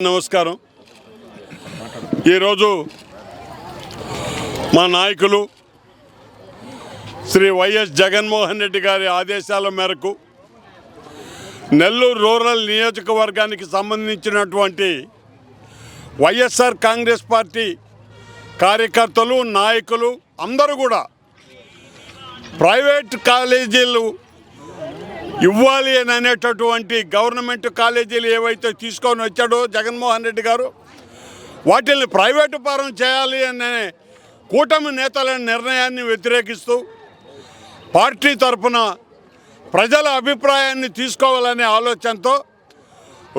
నమస్కారం. ఈరోజు మా నాయకులు శ్రీ వైఎస్ జగన్మోహన్ రెడ్డి గారి ఆదేశాల మేరకు నెల్లూరు రూరల్ నియోజకవర్గానికి సంబంధించినటువంటి వైఎస్ఆర్ కాంగ్రెస్ పార్టీ కార్యకర్తలు నాయకులు అందరూ కూడా ప్రైవేట్ కాలేజీలు ఇవ్వాలి అని అనేటటువంటి గవర్నమెంట్ కాలేజీలు ఏవైతే తీసుకొని వచ్చాడో జగన్మోహన్ రెడ్డి గారు వాటిని ప్రైవేటు పరం చేయాలి అనే కూటమి నేతల నిర్ణయాన్ని వ్యతిరేకిస్తూ పార్టీ తరఫున ప్రజల అభిప్రాయాన్ని తీసుకోవాలనే ఆలోచనతో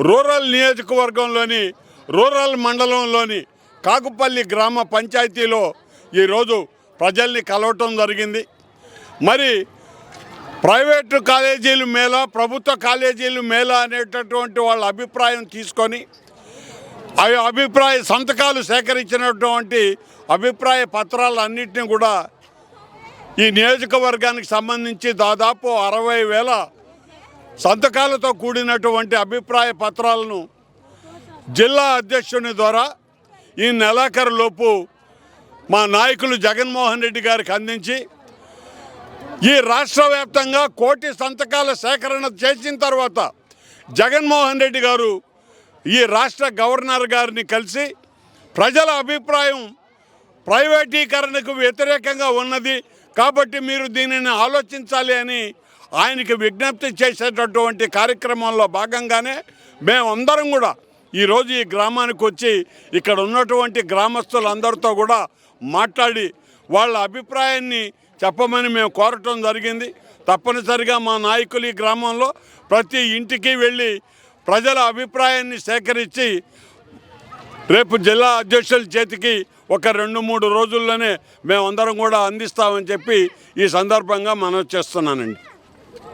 రూరల్ నియోజకవర్గంలోని రూరల్ మండలంలోని కాకుపల్లి గ్రామ పంచాయతీలో ఈరోజు ప్రజల్ని కలవటం జరిగింది. మరి ప్రైవేటు కాలేజీలు మేళ ప్రభుత్వ కాలేజీలు మేళ అనేటటువంటి వాళ్ళ అభిప్రాయం తీసుకొని అవి అభిప్రాయ సంతకాలు సేకరించినటువంటి అభిప్రాయ పత్రాలన్నింటినీ కూడా ఈ నియోజకవర్గానికి సంబంధించి దాదాపు అరవై వేల సంతకాలతో కూడినటువంటి అభిప్రాయ పత్రాలను జిల్లా అధ్యక్షుని ద్వారా ఈ నెలాఖరులోపు మా నాయకులు జగన్మోహన్ రెడ్డి గారికి అందించి ఈ రాష్ట్ర వ్యాప్తంగా కోటి సంతకాల సేకరణ చేసిన తర్వాత జగన్మోహన్ రెడ్డి గారు ఈ రాష్ట్ర గవర్నర్ గారిని కలిసి ప్రజల అభిప్రాయం ప్రైవేటీకరణకు వ్యతిరేకంగా ఉన్నది కాబట్టి మీరు దీనిని ఆలోచించాలి అని ఆయనకి విజ్ఞప్తి చేసేటటువంటి కార్యక్రమంలో భాగంగానే మేమందరం కూడా ఈరోజు ఈ గ్రామానికి వచ్చి ఇక్కడ ఉన్నటువంటి గ్రామస్తులందరితో కూడా మాట్లాడి వాళ్ళ అభిప్రాయాన్ని చెప్పమని మేము కోరటం జరిగింది. తప్పనిసరిగా మా నాయకులు ఈ గ్రామంలో ప్రతి ఇంటికి వెళ్ళి ప్రజల అభిప్రాయాన్ని సేకరించి రేపు జిల్లా అధ్యక్షుల చేతికి ఒక రెండు మూడు రోజుల్లోనే మేమందరం కూడా అందిస్తామని చెప్పి ఈ సందర్భంగా మనం చేస్తున్నానండి.